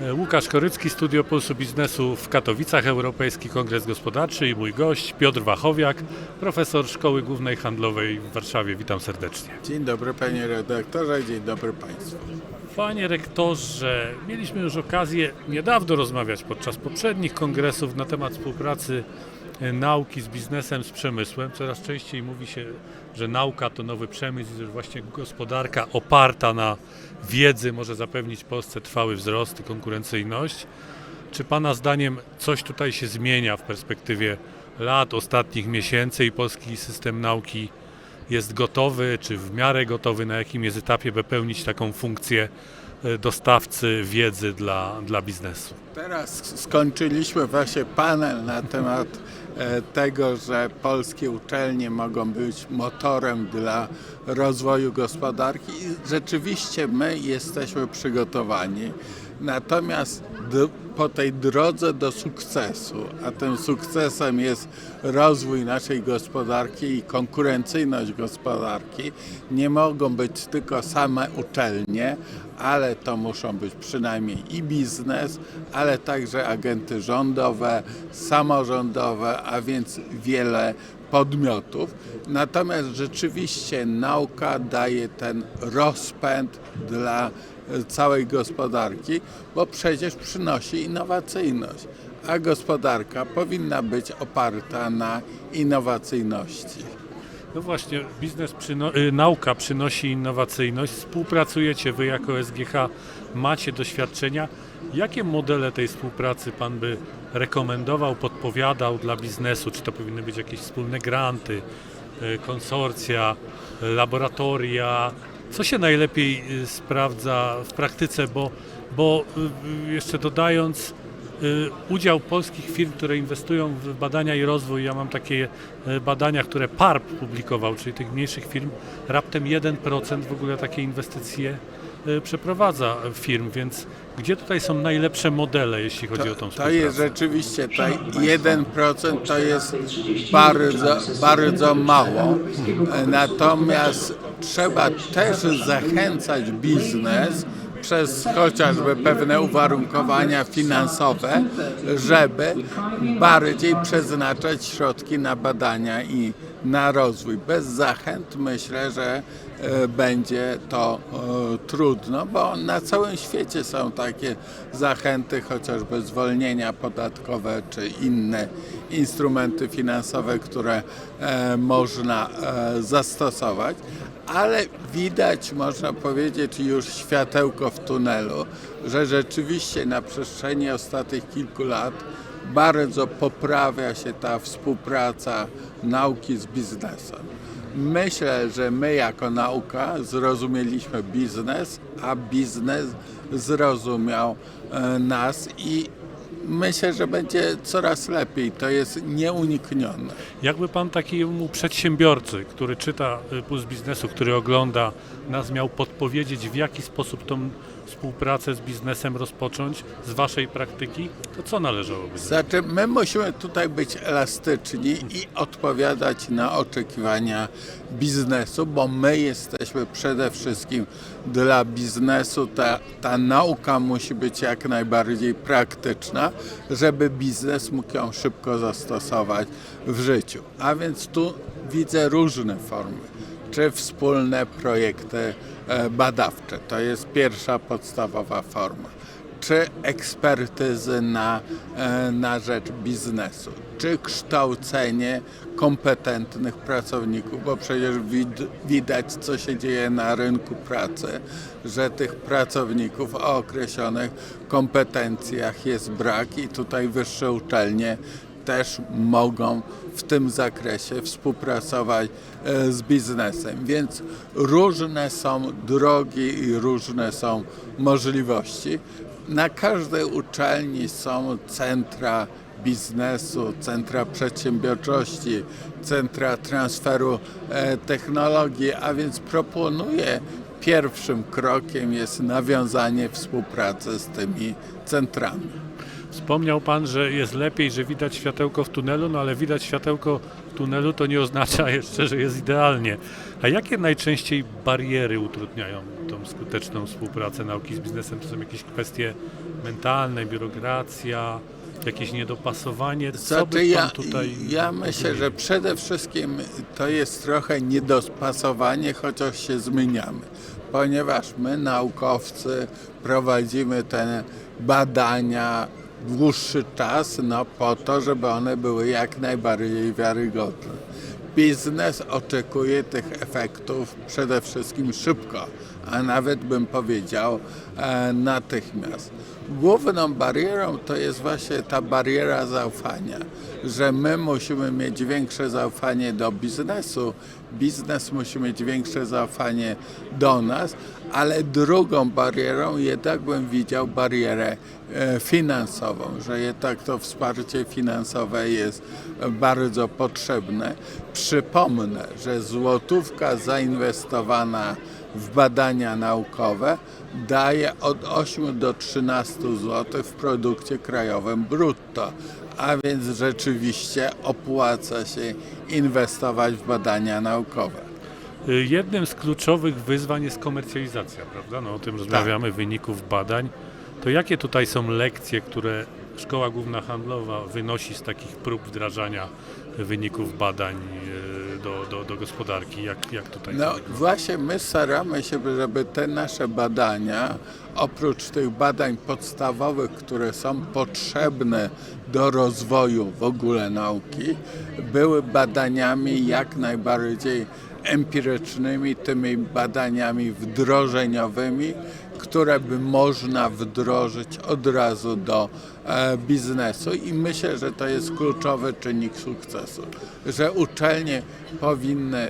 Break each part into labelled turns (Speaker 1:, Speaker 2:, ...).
Speaker 1: E, Łukasz Korycki, Studio Pulsu Biznesu w Katowicach, Europejski Kongres Gospodarczy i mój gość Piotr Wachowiak, profesor Szkoły Głównej Handlowej w Warszawie. Witam serdecznie.
Speaker 2: Dzień dobry panie redaktorze, dzień dobry państwu.
Speaker 1: Panie rektorze, mieliśmy już okazję niedawno rozmawiać podczas poprzednich kongresów na temat współpracy nauki z biznesem, z przemysłem. Coraz częściej mówi się, że nauka to nowy przemysł i że właśnie gospodarka oparta na wiedzy może zapewnić Polsce trwały wzrost i konkurencyjność. Czy Pana zdaniem coś tutaj się zmienia w perspektywie lat, ostatnich miesięcy i polski system nauki jest gotowy, czy w miarę gotowy, na jakim jest etapie, by pełnić taką funkcję e, dostawcy wiedzy dla, dla biznesu?
Speaker 2: Teraz skończyliśmy właśnie panel na temat e, tego, że polskie uczelnie mogą być motorem dla rozwoju gospodarki rzeczywiście my jesteśmy przygotowani. Natomiast po tej drodze do sukcesu, a tym sukcesem jest rozwój naszej gospodarki i konkurencyjność gospodarki, nie mogą być tylko same uczelnie, ale to muszą być przynajmniej i biznes, ale także agenty rządowe, samorządowe, a więc wiele podmiotów. Natomiast rzeczywiście nauka daje ten rozpęd dla całej gospodarki, bo przecież przynosi innowacyjność, a gospodarka powinna być oparta na innowacyjności.
Speaker 1: No właśnie, biznes, przyno- y, nauka przynosi innowacyjność, współpracujecie Wy jako SGH, macie doświadczenia. Jakie modele tej współpracy Pan by rekomendował, podpowiadał dla biznesu? Czy to powinny być jakieś wspólne granty, y, konsorcja, laboratoria? Co się najlepiej y, sprawdza w praktyce? Bo, bo y, jeszcze dodając, y, udział polskich firm, które inwestują w badania i rozwój. Ja mam takie badania, które PARP publikował, czyli tych mniejszych firm, raptem 1% w ogóle takie inwestycje przeprowadza firm, więc gdzie tutaj są najlepsze modele, jeśli chodzi o tą
Speaker 2: To, to
Speaker 1: współpracę?
Speaker 2: jest rzeczywiście, to 1% to jest bardzo, bardzo mało. Natomiast trzeba też zachęcać biznes przez chociażby pewne uwarunkowania finansowe, żeby bardziej przeznaczać środki na badania i na rozwój. Bez zachęt myślę, że będzie to e, trudno, bo na całym świecie są takie zachęty, chociażby zwolnienia podatkowe czy inne instrumenty finansowe, które e, można e, zastosować. Ale widać, można powiedzieć, już światełko w tunelu, że rzeczywiście na przestrzeni ostatnich kilku lat bardzo poprawia się ta współpraca nauki z biznesem. Myślę, że my jako nauka zrozumieliśmy biznes, a biznes zrozumiał e, nas i myślę, że będzie coraz lepiej. To jest nieuniknione.
Speaker 1: Jakby Pan takiemu przedsiębiorcy, który czyta y, Puls Biznesu, który ogląda nas, miał podpowiedzieć, w jaki sposób tą współpracę z biznesem rozpocząć z Waszej praktyki, to co należałoby zrobić?
Speaker 2: Znaczy, my musimy tutaj być elastyczni i odpowiadać na oczekiwania biznesu, bo my jesteśmy przede wszystkim dla biznesu. Ta, ta nauka musi być jak najbardziej praktyczna, żeby biznes mógł ją szybko zastosować w życiu. A więc tu widzę różne formy czy wspólne projekty e, badawcze. To jest pierwsza podstawowa forma. Czy ekspertyzy na, e, na rzecz biznesu, czy kształcenie kompetentnych pracowników, bo przecież wid- widać, co się dzieje na rynku pracy, że tych pracowników o określonych kompetencjach jest brak i tutaj wyższe uczelnie też mogą w tym zakresie współpracować e, z biznesem. Więc różne są drogi i różne są możliwości. Na każdej uczelni są centra biznesu, centra przedsiębiorczości, centra transferu e, technologii, a więc proponuję pierwszym krokiem jest nawiązanie współpracy z tymi centrami.
Speaker 1: Wspomniał Pan, że jest lepiej, że widać światełko w tunelu, no ale widać światełko w tunelu to nie oznacza jeszcze, że jest idealnie. A jakie najczęściej bariery utrudniają tą skuteczną współpracę nauki z biznesem? To są jakieś kwestie mentalne, biurokracja, jakieś niedopasowanie? Co
Speaker 2: Znaczy
Speaker 1: by
Speaker 2: ja,
Speaker 1: Pan tutaj...
Speaker 2: ja myślę, że przede wszystkim to jest trochę niedopasowanie, chociaż się zmieniamy. Ponieważ my, naukowcy, prowadzimy te badania dłuższy czas, no po to, żeby one były jak najbardziej wiarygodne. Biznes oczekuje tych efektów przede wszystkim szybko, a nawet bym powiedział e, natychmiast. Główną barierą to jest właśnie ta bariera zaufania, że my musimy mieć większe zaufanie do biznesu, biznes musi mieć większe zaufanie do nas, ale drugą barierą jednak bym widział barierę e, finansową, że jednak to wsparcie finansowe jest bardzo potrzebne. Przypomnę, że złotówka zainwestowana w badania naukowe daje od 8 do 13 zł w produkcie krajowym brutto, a więc rzeczywiście opłaca się inwestować w badania naukowe.
Speaker 1: Jednym z kluczowych wyzwań jest komercjalizacja, prawda? No, o tym rozmawiamy, wyników badań. To jakie tutaj są lekcje, które Szkoła Główna Handlowa wynosi z takich prób wdrażania wyników badań y, do, do, do gospodarki? Jak, jak tutaj
Speaker 2: No właśnie my staramy się, żeby te nasze badania, oprócz tych badań podstawowych, które są potrzebne do rozwoju w ogóle nauki, były badaniami jak najbardziej empirycznymi, tymi badaniami wdrożeniowymi, które by można wdrożyć od razu do e, biznesu i myślę, że to jest kluczowy czynnik sukcesu, że uczelnie powinny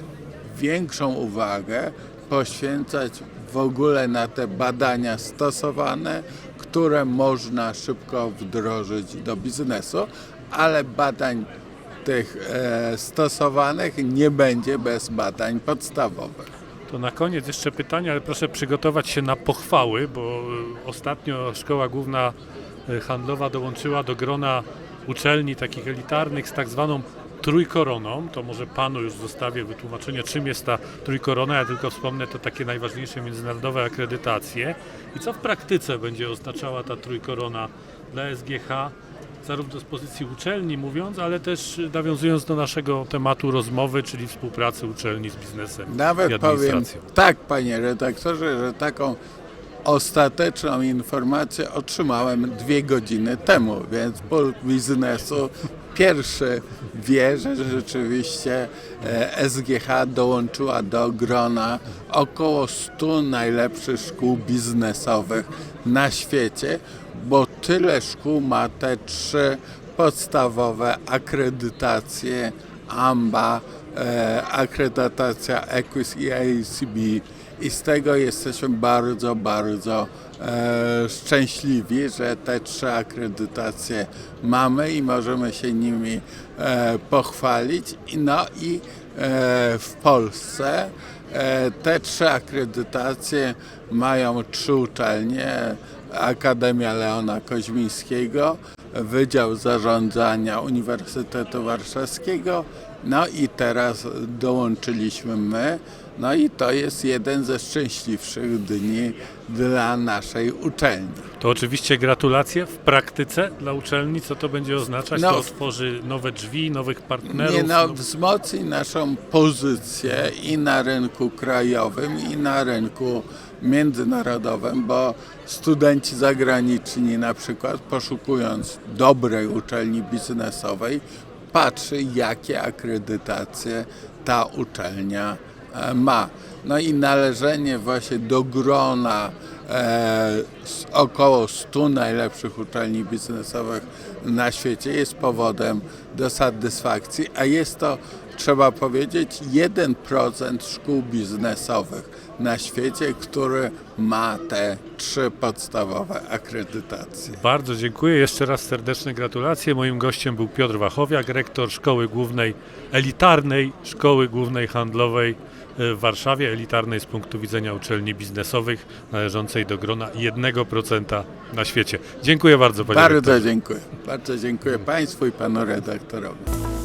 Speaker 2: większą uwagę poświęcać w ogóle na te badania stosowane, które można szybko wdrożyć do biznesu, ale badań tych e, stosowanych nie będzie bez badań podstawowych.
Speaker 1: To na koniec jeszcze pytanie, ale proszę przygotować się na pochwały, bo y, ostatnio Szkoła Główna y, Handlowa dołączyła do grona uczelni takich elitarnych z tak zwaną trójkoroną. To może panu już zostawię wytłumaczenie, czym jest ta trójkorona. Ja tylko wspomnę to takie najważniejsze międzynarodowe akredytacje. I co w praktyce będzie oznaczała ta trójkorona dla SGH, zarówno z pozycji uczelni mówiąc, ale też y, nawiązując do naszego tematu rozmowy, czyli współpracy uczelni z biznesem i
Speaker 2: Nawet powiem
Speaker 1: administracją.
Speaker 2: tak, panie redaktorze, że taką ostateczną informację otrzymałem dwie godziny temu, więc pół biznesu pierwszy wie, że rzeczywiście e, SGH dołączyła do grona około 100 najlepszych szkół biznesowych na świecie, bo tyle szkół ma te trzy podstawowe akredytacje AMBA, e, akredytacja EQUIS i ACB i z tego jesteśmy bardzo, bardzo e, szczęśliwi, że te trzy akredytacje mamy i możemy się nimi e, pochwalić. No i e, w Polsce e, te trzy akredytacje mają trzy uczelnie. Akademia Leona Koźmińskiego, Wydział Zarządzania Uniwersytetu Warszawskiego, no i teraz dołączyliśmy my. No i to jest jeden ze szczęśliwszych dni dla naszej uczelni.
Speaker 1: To oczywiście gratulacje w praktyce dla uczelni. Co to będzie oznaczać?
Speaker 2: No.
Speaker 1: to otworzy nowe drzwi, nowych partnerów.
Speaker 2: Nie no,
Speaker 1: no-
Speaker 2: wzmocni naszą pozycję i na rynku krajowym, i na rynku międzynarodowym, bo studenci zagraniczni na przykład poszukując dobrej uczelni biznesowej, patrzy jakie akredytacje ta uczelnia e, ma. No i należenie właśnie do grona e, z około 100 najlepszych uczelni biznesowych na świecie jest powodem do satysfakcji, a jest to, trzeba powiedzieć, 1% szkół biznesowych na świecie, który ma te trzy podstawowe akredytacje.
Speaker 1: Bardzo dziękuję. Jeszcze raz serdeczne gratulacje. Moim gościem był Piotr Wachowiak, rektor Szkoły Głównej, elitarnej Szkoły Głównej Handlowej e, w Warszawie, elitarnej z punktu widzenia uczelni biznesowych, należącej do grona 1% na świecie. Dziękuję bardzo, panie
Speaker 2: Bardzo
Speaker 1: rektorze.
Speaker 2: dziękuję. Bardzo dziękuję Państwu i Panu redaktorowi.